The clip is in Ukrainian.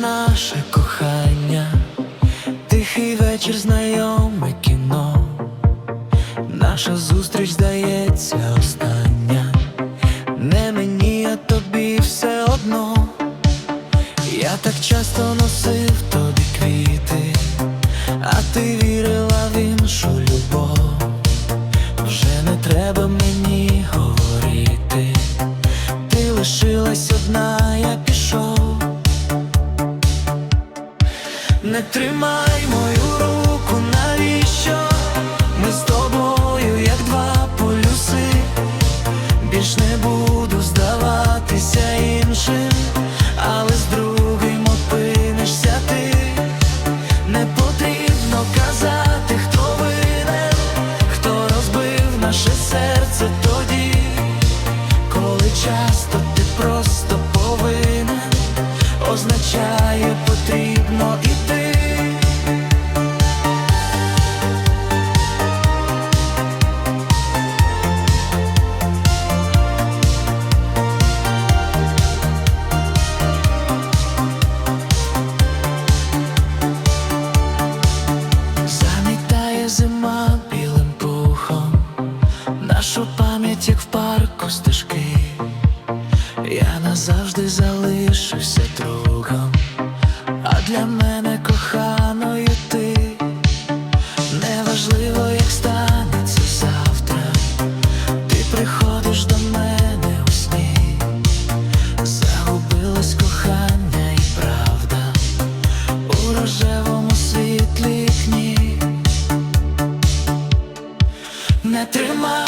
наше кохання, тихий вечір, знайоме кіно, наша зустріч здається остання, не мені, а тобі все одно. Я так часто носив тобі квіти, а ти вірила в іншу любов. Вже не треба мені Не тримай мою руку, навіщо? Ми з тобою, як два полюси. Більш не буду здаватися іншим, але з другим опинишся ти. Не потрібно казати, хто винен, хто розбив наше серце тоді, коли часто ти просто повинен, означає потрібно Бачу пам'ять, як в парку стежки, я назавжди залишуся другом, а для мене коханою ти. Неважливо, як станеться завтра, ти приходиш до мене у сні, загубилось кохання і правда. У рожевому світлі книг. Не тримай.